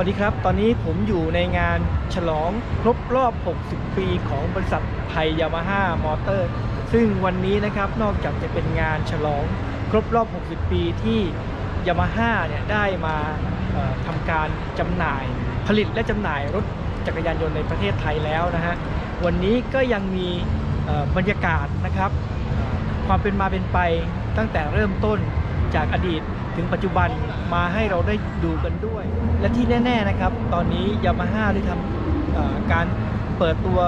วัสดีครับ ตอนนี้ผมอยู่ในงานฉลองครบรอบ 60 ปีของบริษัทไทยยามาฮ่ามอเตอร์ ซึ่งวันนี้นะครับนอกจากจะเป็นงานฉลองครบรอบ 60 ปีที่ยามาฮ่าเนี่ยได้มาทำการจำหน่ายผลิตและจำหน่ายรถจักรยานยนต์ในประเทศไทยแล้วนะฮะ วันนี้ก็ยังมีบรรยากาศนะครับ ความเป็นมาเป็นไปตั้งแต่เริ่มต้น จากอดีตถึงปัจจุบันมาให้เราได้ดูกันด้วย และที่แน่ ๆนะครับ ตอนนี้ยามาฮ่าได้ทำการเปิดตัว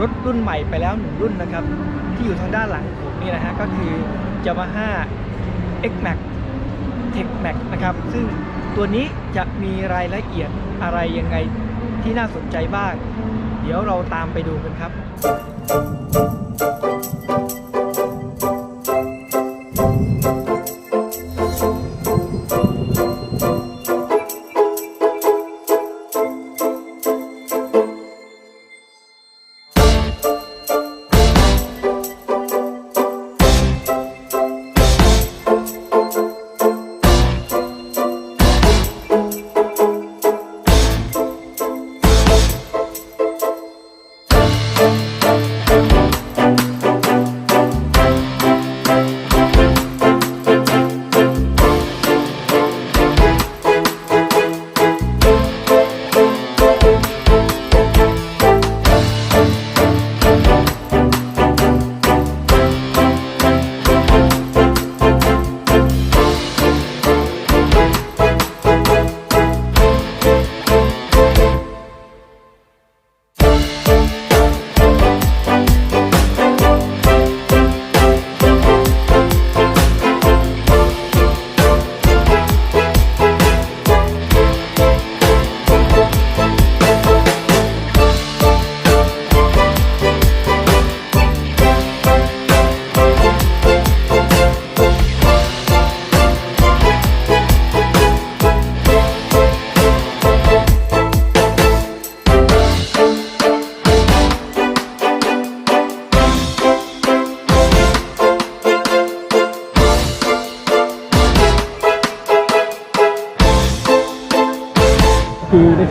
รถรุ่นใหม่ไปแล้วหนึ่งรุ่นนะครับ ที่อยู่ทางด้านหลังผมนี่นะฮะก็คือ Yamaha X Max Tech Max นะครับ ซึ่งตัวนี้จะมีรายละเอียดอะไรยังไงที่น่าสนใจบ้าง เดี๋ยวเราตามไปดูกันครับ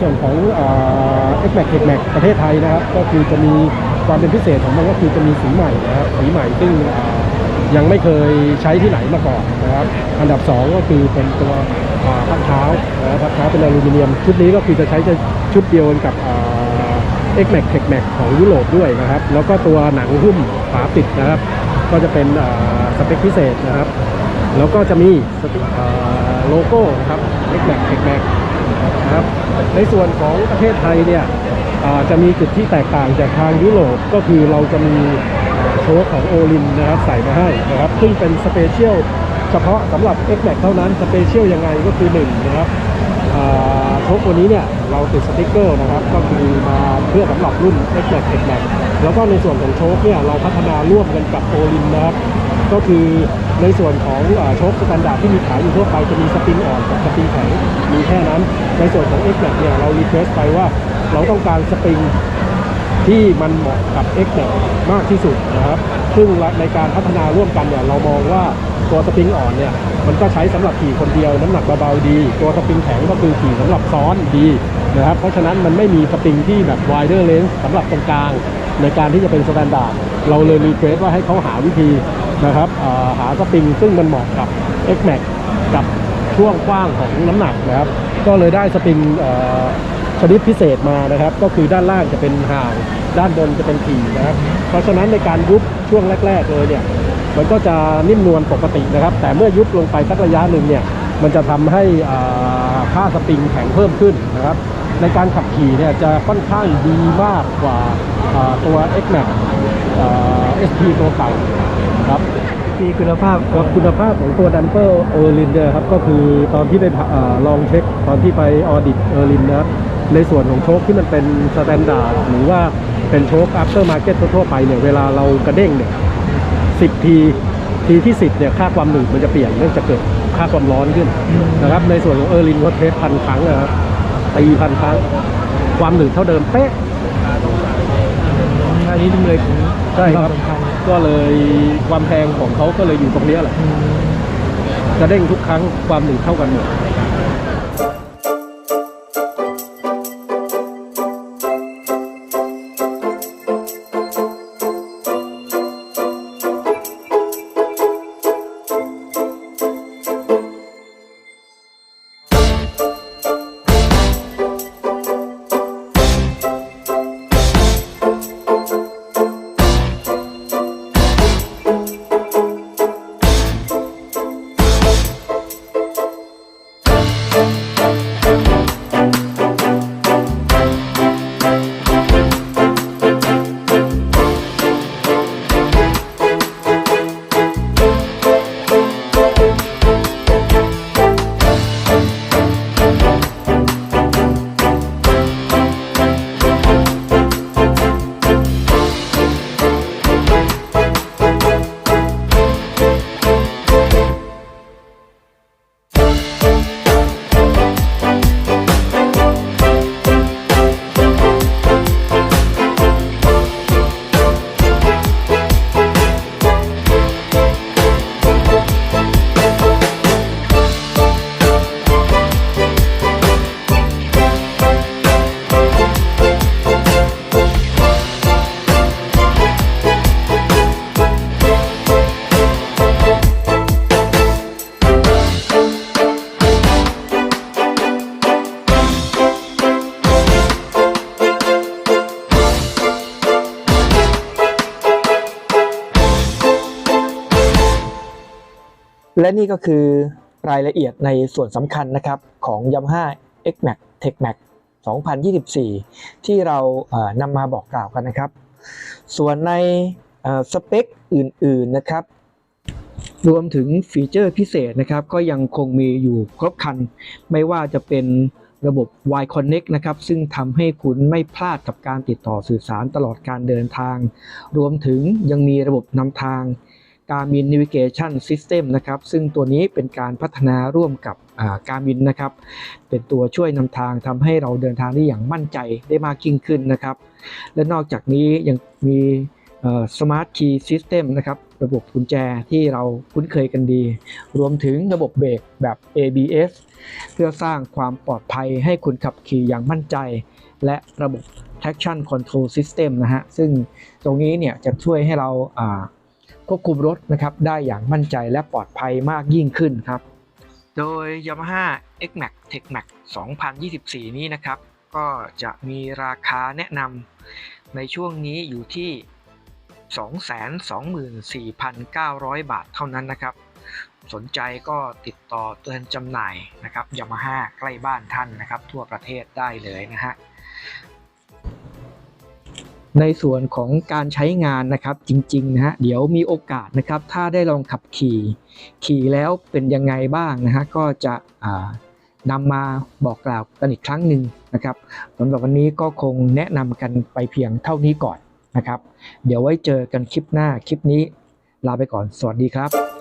วนของเอ็กแม็กเทคแม็กประเทศไทยนะครับ ก็คือจะมีความเป็นพิเศษของมันก็คือจะมีสีใหม่นะครับสีใหม่ซึ่งยังไม่เคยใช้ที่ไหนมาก่อนนะครับ อันดับ 2 ก็คือเป็นตัวพักเท้านะพักเท้าเป็นอลูมิเนียม ชุดนี้ก็คือจะใช้จะชุดเดียวกันกับเอ็กแม็กเทคแม็กของยุโรปด้วยนะครับ แล้วก็ตัวหนังหุ้มฝาปิดนะครับ ก็จะเป็นสเปคพิเศษนะครับ แล้วก็จะมีสติอ่าโลโก้นะครับเอ็กแม็กเทคแม็ก นะครับในส่วนของประเทศไทยเนี่ยจะมีจุดที่แตกต่างจากทางยุโรปก็คือเราจะมีโชว์ของโอลินนะครับใส่มาให้นะครับ ซึ่งเป็นสเปเชียลเฉพาะสำหรับ x m a x เท่านั้นสเปเชียลยังไงก็คือ1นะครับโชคตัวนี้เนี่ยเราติดสติกเกอร์นะครับ ก็คือมาเพื่อสำหรับรุ่น x m a x x m a x แล้วก็ในส่วนของโชคเนี่ยเราพัฒนาร่วมกันกับโอลินนะครับ ก็คือในส่วนของเอ่อโชคสแตนดาร์ดที่มีขายอยู่ทั่วไปจะมีสปริงอ่อนกับสปริงแข็งมีแค่นั้น ในส่วนของ x m a x เนี่ยเรารีเควสไปว่าเราต้องการสปริงที่มันเหมาะกับ x m a x มากที่สุดนะครับซึ่งในการพัฒนาร่วมกันเนี่ยเรามองว่าตัวสปริงอ่อนเนี่ยมันก็ใช้สำหรับขี่คนเดียวน้ำหนักเบาๆดี ตัวสปริงแข็งก็คือขี่สำหรับซ้อนดีนะครับเพราะฉะนั้นมันไม่มีสปริงที่แบบ wider length สำหรับตรงกลาง ในการที่จะเป็นสแตนดาร์ดเราเลยรีเควสว่าให้เขาหาวิธีนะครับหาสปริงซึ่งมันเหมาะกับ X Max กับช่วงกว้างของน้ำหนักนะครับ ก็เลยได้สปริงชนิดพิเศษมานะครับ ก็คือด้านล่างจะเป็นห่างด้านบนจะเป็นถี่นะครับ เพราะฉะนั้นในการยุบช่วงแรก ๆ เลยเนี่ยมันก็จะนิ่มนวลปกตินะครับ แต่เมื่อยุบลงไปสักระยะหนึ่งเนี่ยมันจะทำให้ค่าสปริงแข็งเพิ่มขึ้นนะครับ ในการขับขี่เนี่ยจะค่อนข้างดีมากกว่าตัว X Max อ่า SP ตัวเก่าครับมีคุณภาพก็คุณภาพของตัวดัมเปอร์เออร์ลินเนี่ยครับก็คือตอนที่ไปผ่าอ่าลองเช็คตอนที่ไปออดิตเออร์ลินนะครับในส่วนของโชคที่มันเป็นสแตนดาร์ดหรือว่าเป็นโชคอัพเตอร์มาร์เก็ตทั่วๆไปเนี่ยเวลาเรากระเด้งเนี่ยสิบทีทีที่สิบเนี่ยค่าความหนืดมันจะเปลี่ยนเนื่องจากเกิดค่าความร้อนขึ้นนะครับในส่วนของเออร์ลินเขาเทสพันครั้งนะครับ ตีพันครั้ง ความหนืดเท่าเดิมเป๊ะอันนี้เลยถึงใช่ครับวามสำคัญก็เลยความแพงของเขาก็เลยอยู่ตรงเนี้ยแหละอืมกระเด้งทุกครั้งความหนืดเท่ากันหมด และนี่ก็คือรายละเอียดในส่วนสำคัญนะครับของ Yamaha X-Max Tech Max 2024 ที่เรานำมาบอกกล่าวกันนะครับ ส่วนในสเปคอื่นๆนะครับ รวมถึงฟีเจอร์พิเศษนะครับ ก็ยังคงมีอยู่ครบคัน ไม่ว่าจะเป็นระบบ Y Connect นะครับ ซึ่งทำให้คุณไม่พลาดกับการติดต่อสื่อสารตลอดการเดินทาง รวมถึงยังมีระบบนำทาง Garmin Navigation System นะครับ ซึ่งตัวนี้เป็นการพัฒนาร่วมกับอ่า Garmin นะครับ เป็นตัวช่วยนำทางทำให้เราเดินทางได้อย่างมั่นใจได้มากยิ่งขึ้นนะครับ และนอกจากนี้ยังมีเอ่อ Smart Key System นะครับ ระบบกุญแจที่เราคุ้นเคยกันดี รวมถึงระบบเบรกแบบ ABS เพื่อสร้างความปลอดภัยให้คุณขับขี่อย่างมั่นใจ และระบบ traction control system นะฮะ ซึ่งตรงนี้เนี่ยจะช่วยให้เราา ควบคุมรถนะครับได้อย่างมั่นใจและปลอดภัยมากยิ่งขึ้นครับ โดย Yamaha X-Max Tech Max 2024 นี้นะครับ ก็จะมีราคาแนะนำในช่วงนี้อยู่ที่ 224,900 บาทเท่านั้นนะครับ สนใจก็ติดต่อเตือนจำหน่ายนะครับยามาฮ่าใกล้บ้านท่านนะครับ ทั่วประเทศได้เลยนะฮะ ในส่วนของการใช้งานนะครับจริงๆนะฮะเดี๋ยวมีโอกาสนะครับ ถ้าได้ลองขับขี่ ขี่แล้วเป็นยังไงบ้างนะฮะก็จะนำมาบอกกล่าวกันอีกครั้งหนึ่งนะครับสำหรับวันนี้ก็คงแนะนำกันไปเพียงเท่านี้ก่อนนะครับ เดี๋ยวไว้เจอกันคลิปหน้าคลิปนี้ ลาไปก่อน สวัสดีครับ